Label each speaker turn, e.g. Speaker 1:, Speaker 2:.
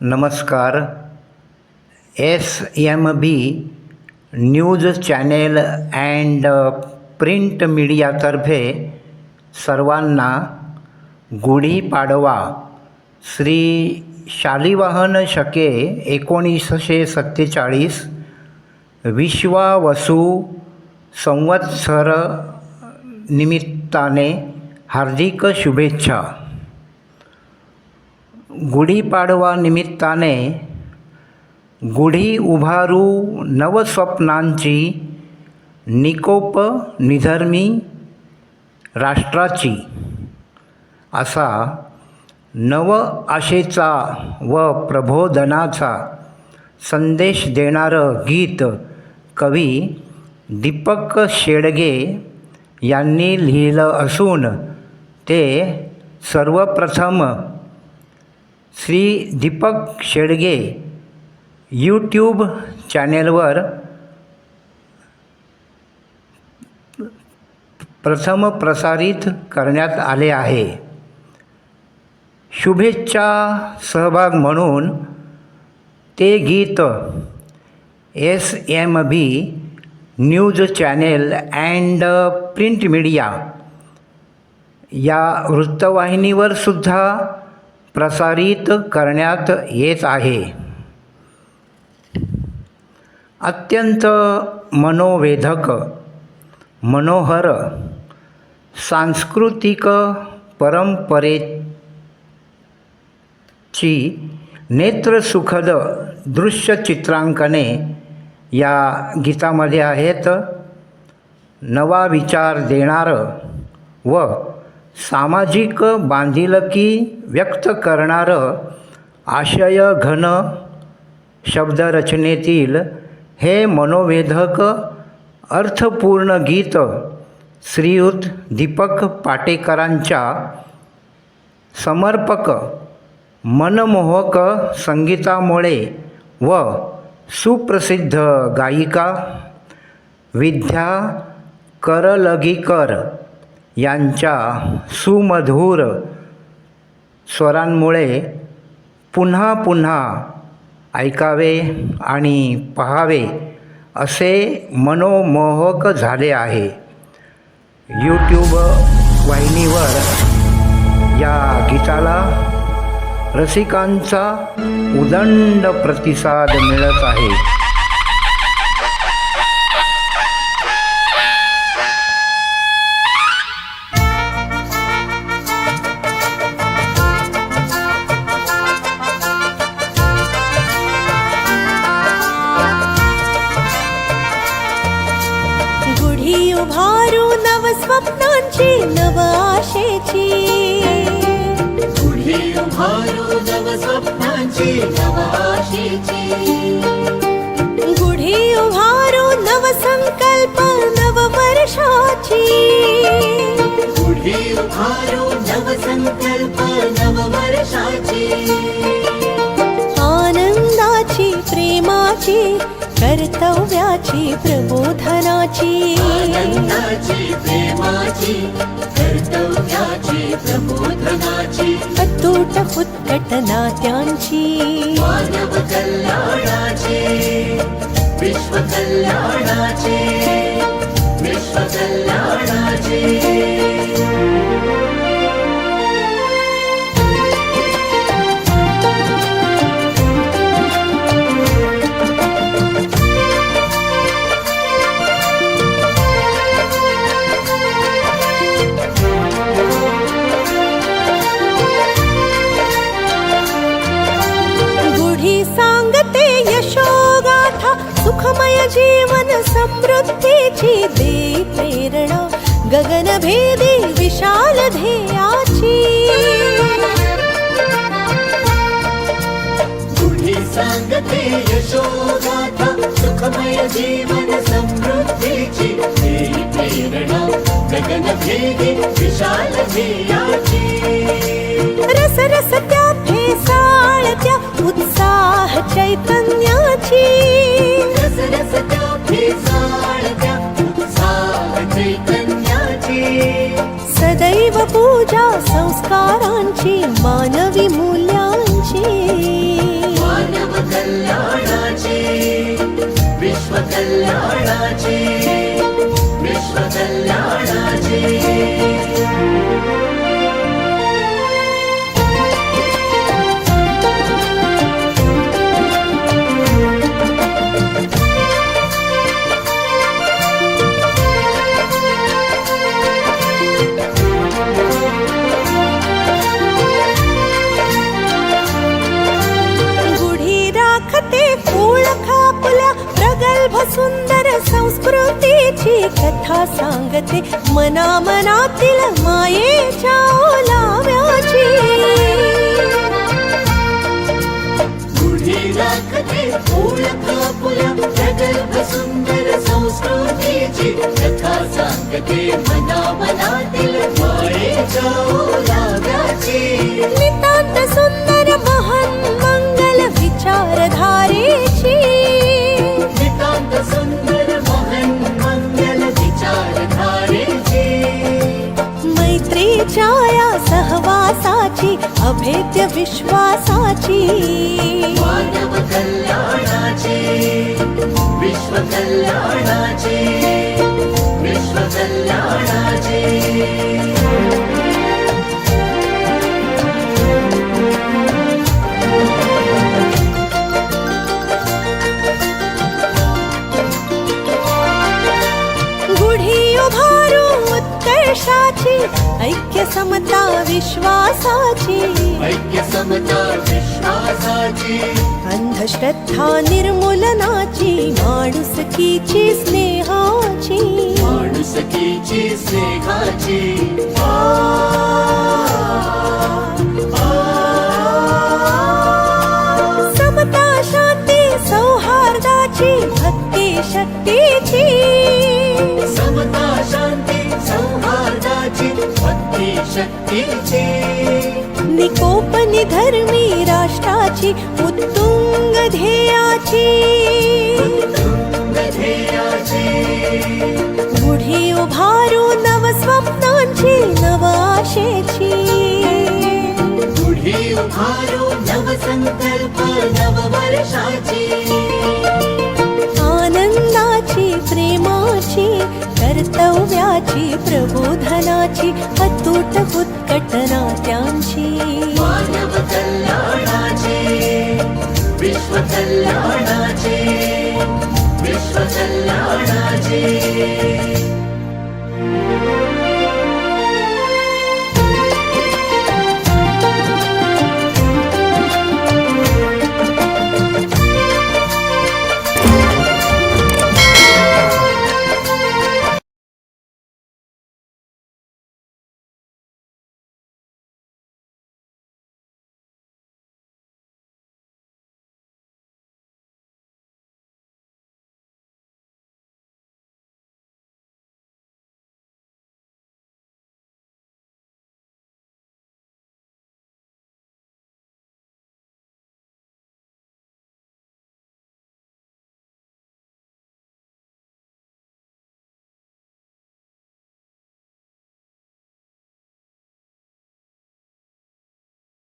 Speaker 1: नमस्कार. S M B news channel and print मीडियातर्फे सर्वांना गुढीपाडवा श्री शालिवाहन शके एकोणीसशे सत्तेचाळीस विश्वावसू संवत्सर निमित्ताने हार्दिक शुभेच्छा. गुढीपाडवा निमित्ताने गुढी उभारू नवस्वप्नांची निकोप निधर्मी राष्ट्राची. असा नव आशेचा व प्रबोधनाचा संदेश देणारं गीत कवी दीपक शेडगे यांनी लिहिलं असून ते सर्वप्रथम श्री दीपक शेडगे यूट्यूब चॅनेलवर प्रथम प्रसारित करण्यात आले आहे. शुभेच्छा सहभाग म्हणून ते गीत S M B news channel and print media या वृत्तवाहिनीवर सुद्धा प्रसारित करण्यात येत आहे. अत्यंत मनोवेधक मनोहर सांस्कृतिक परंपरेची नेत्रसुखद दृश्य चित्रांकने या गीतामध्ये आहेत. नवा विचार देणारं व सामाजिक बांधिलकी व्यक्त करणारं आशय घन शब्दरचनेतील हे मनोवेधक अर्थपूर्ण गीत श्रीयुत दीपक पाटेकरांच्या समर्पक मनमोहक संगीतामुळे व सुप्रसिद्ध गायिका विद्या करलगीकर यांच्या सुमधुर स्वरांमुळे पुन्हा पुन्हा ऐकावे आणि पहावे असे मनोमोहक झाले आहे. यूट्यूब वाहिनीवर या गीताला रसिकांचा उदंड प्रतिसाद मिळत आहे.
Speaker 2: स्वप्नांची नव आशेची
Speaker 3: पुढे उभारू नव स्वप्नांची नव आशेची
Speaker 2: गुढी उभारू नव संकल्प नव वर्षाची
Speaker 3: पुढे उभारू
Speaker 2: प्रेमाची कर्तव्याची प्रबोधनाची.
Speaker 3: आनंदाची प्रेमाची कर्तव्याची प्रबोधनाची.
Speaker 2: अतूट फुटकट नात्यांची.
Speaker 3: मानव कल्याणाची
Speaker 2: समृद्धीची दे प्रेरणा गगनभेदी विशाल ध्येयाची
Speaker 3: पुढे सांगते यशोगाथा सुखमय जीवन समृद्धीची देई प्रेरणा गगनभेदी विशाल ध्येयाची
Speaker 2: रस रस त्या फेसाळत्या उत्साह चैतन्याची
Speaker 3: रस रस त्या भेसाळत्या उत्साह चैतन्याची
Speaker 2: सदैव पूजा संस्कारांची मानवी मूल्य आशेची कथा सांगते मना मनातील मायेच्या ओलाव्याची. अभेद्य विश्वासाची.
Speaker 3: मानव कल्याणाची विश्व कल्याणाची विश्व कल्याणाची.
Speaker 2: उत्कर्षाची ऐक्य समता विश्वासाची.
Speaker 3: ऐक्य समता विश्वासाची.
Speaker 2: अंधश्रद्धा निर्मूलनाची माणुसकीची स्नेहाची.
Speaker 3: माणुसकीची स्नेहाची.
Speaker 2: समता शांती सौहार्दाची भक्ती शक्तीची.
Speaker 3: समता भक्ती शक्तीची
Speaker 2: निकोप निधर्मी राष्ट्राची उत्तुंग ध्येयाची। गुढी उभारू नव स्वप्नांची नव आशेची।
Speaker 3: पुढे उभारू नव संकल्प नव वर्षाची।
Speaker 2: जीवनाची कर्तव्याची प्रबोधनाची अतूट उत्कटना त्यांची. विश्व कल्याणाचे विश्व कल्याणाचे.